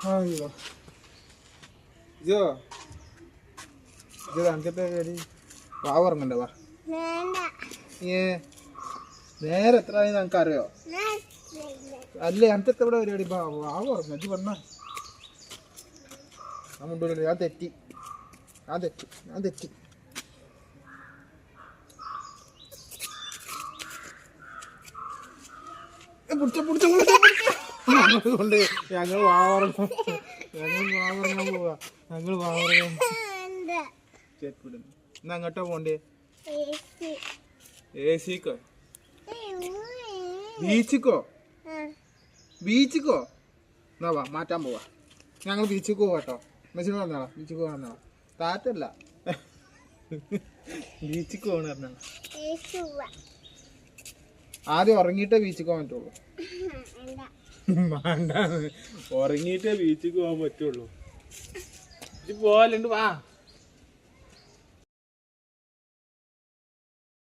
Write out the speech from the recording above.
അയ്യോ ജോ ജോ അനക്കത്തെ പേര് വാ പറഞ്ഞണ്ട വാ ഏ നേരെ എത്ര ആയി നമുക്ക് അറിയോ അല്ലേ അനക്കത്തെ ഇവിടെ പരിപാടി വാ വാ പറഞ്ഞു ഇത് പറഞ്ഞ ഞാൻ മുണ്ടൂല്ലോ ഞാൻ തെറ്റി ഞാൻ തെറ്റി ഞാൻ തെറ്റി പിടിച്ച പിടിച്ച പിടിച്ച കൊണ്ട് ഞങ്ങൾ വാ പറഞ്ഞു ഞങ്ങൾ വാ പറഞ്ഞാ പോവാ. ഞങ്ങൾ വാ പറഞ്ഞു വേണ്ട ചേപ്പിടുന്നു ഇന്ന് അങ്ങോട്ടാ പോണ്ടേ? എ സിക്കോ ബീച്ചിക്കോ? ബീച്ചിക്കോ? എന്നാ വാ മാറ്റാൻ പോവാ. ഞങ്ങൾ ബീച്ചിൽ പോവാട്ടോ മെസ്സിന് പറഞ്ഞാളാ. ബീച്ചിൽ പോകാന്നാ താറ്റല്ല ബീച്ചിൽ പോകണ ആദ്യം ഉറങ്ങിയിട്ടേ ബീച്ചിൽ പോകാൻ പറ്റുള്ളൂ. വേണ്ട ഉറങ്ങിയിട്ടേ ബീച്ചിക്ക് പോകാൻ പറ്റുള്ളൂ. പോവലുണ്ട് വാ.